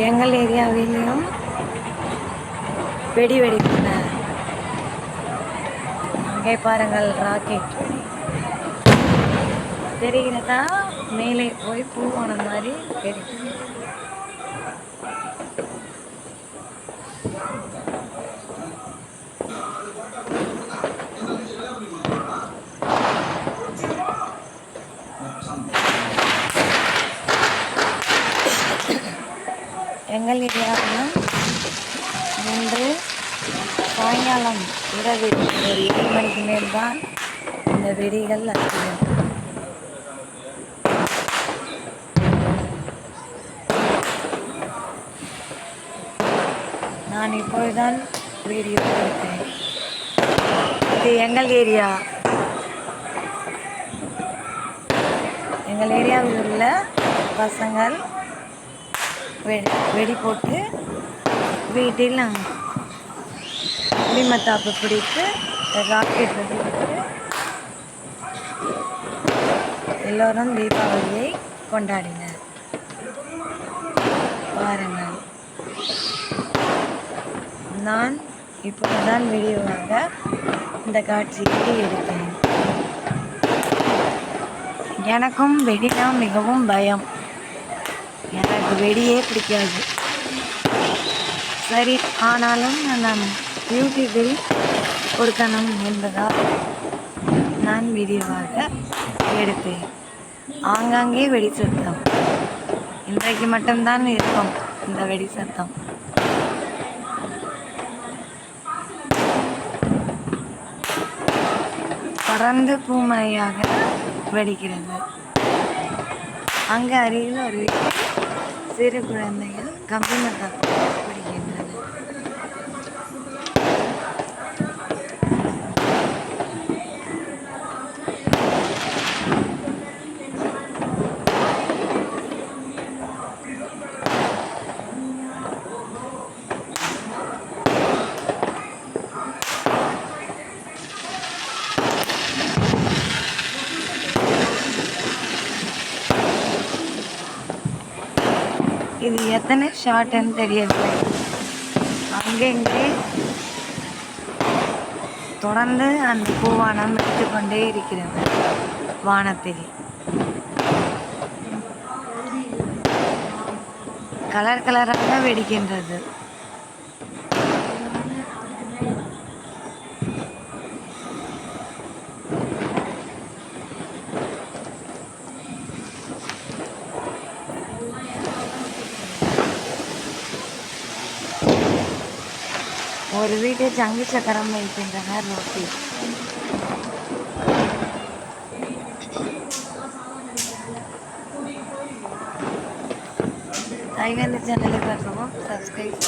எங்கள் ஏரியாவிலும் வெடி வெடித்தனர் அங்கே பாருங்கள் ராக்கெட். தெரிகிறதா? மேலே போய் பூவான மாதிரி வெடிக்கும் எங்கள் ஏரியாவிலும் இன்று சாயங்காலம் இரவு ஒரு ஏழு மணிக்கு மேல் தான் இந்த வெடிகள் அதிகம் நான் இப்போதுதான் வீடியோ எடுத்தேன் இது எங்கள் ஏரியா. எங்கள் ஏரியாவில் உள்ள பசங்கள் வெடி வெடி போட்டு வீட்டில் குடிமத்தாப்பு பிடித்து ராக்கெட் வெடி எல்லோரும் தீபாவளியை கொண்டாடினர். பாருங்கள். நான் இப்பொழுதுதான் வீடியோவாக இந்த காட்சியை எடுத்தேன். எனக்கும் வெடினா மிகவும் பயம். எனக்கு வெடியே பிடிக்காது. சரி ஆனாலும் நான் யூடியூபில் கொடுக்கணும் என்பதால் நான் வீடியோவாக எடுப்பேன். ஆங்காங்கே வெடி சத்தம். இன்றைக்கு மட்டும்தான் இருக்கும் இந்த வெடி சத்தம். தொடர்ந்து பூமழையாக வெடிக்கிறது. அங்கே அருகில் ஒரு சிறு குழந்தைகள் கம்பி மசாலா இது எத்தனை ஷார்ட்னு தெரியவில்லை. அங்கெங்கே தொடர்ந்து அந்த பூவானம் எடுத்துக்கொண்டே இருக்கிறது வானத்தில். கலர் கலராக வெடிக்கின்றது. ஒரு வீட்டில் சங்கு சக்கரம் வைக்கின்றனர் ரோட்டி தைவந்த சேனலை பார்க்கவும் சப்ஸ்கிரைப்